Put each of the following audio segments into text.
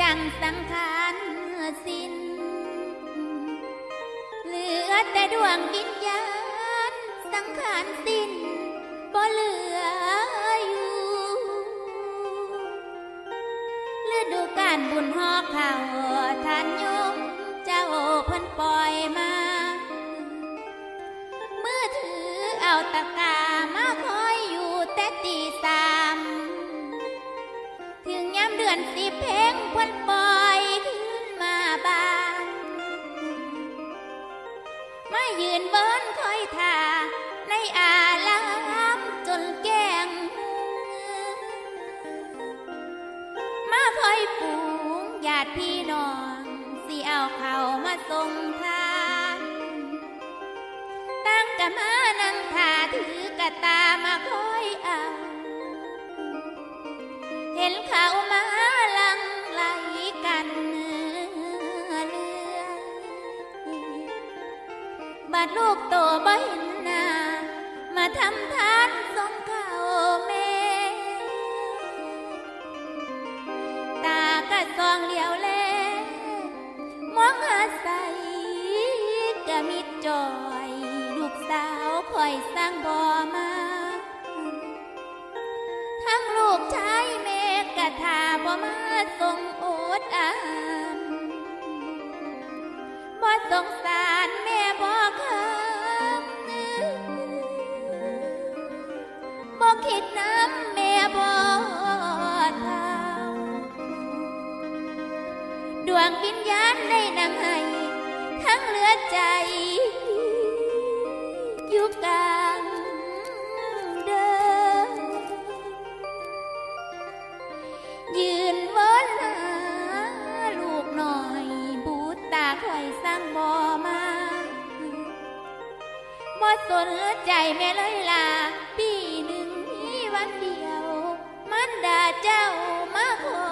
จังสังขารสิ้น เหลือแต่ดวงวิญญาณสังขารสิ้นบ่เหลืออยู่ฤดูกาลบุญฮอกเข่าท่านยมเจ้าเพิ่นปล่อยมา เมื่อถือเอาตะกา อนสิเพลงเพิ่นปล่อยขึ้นมาบ้างมายืนเบิ้นคอยท่าในอาลามจนแก้งมาคอยปูงญาติพี่น้องสิเอาเขามาส่งทานตั้งกะมานั่งท่าถือกะตามาคอ ดลูกโตบ่เห็นหน้ามาทำทานส่งเขาแม่ตากะซองเหลียวแลมองอาศัยกะมิดจอย ลูกสาวคอยสร้างบ่อมา ทั้งลูกชายแม่กะทาบ่มาส่งโอ คิดน้ำแม่บ่เท่าดวงวิญญาณในนางให้ทั้งเหลือใจอยู่กลางเดินยืนวนหาลูกหน่อยบูตตาคอยสร้างบ่อมาบ่สนใจแม่เลยล่ะปี มันเดียว มันด่าเจ้ามาขอ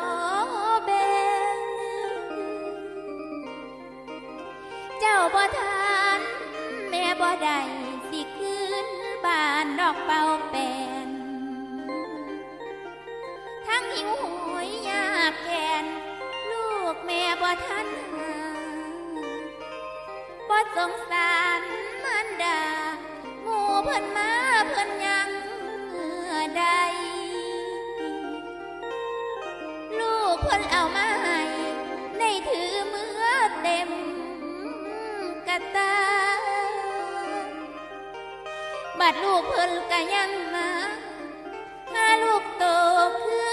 แบ่งเจ้าบ่ทานแม่บ่ได้สิคืนบ้านดอกเป่าแปนทั้งหิวโหยยากแค้นลูกแม่บ่ทันหาบ่สงสารมันดาหมูเพิ่นมาเพิ่นยัง ใด ลูกเพิ่นเอามาให้ในถือมือเต็มกระตา บัดลูกเพิ่นก็ยังมาหาลูกโตคือ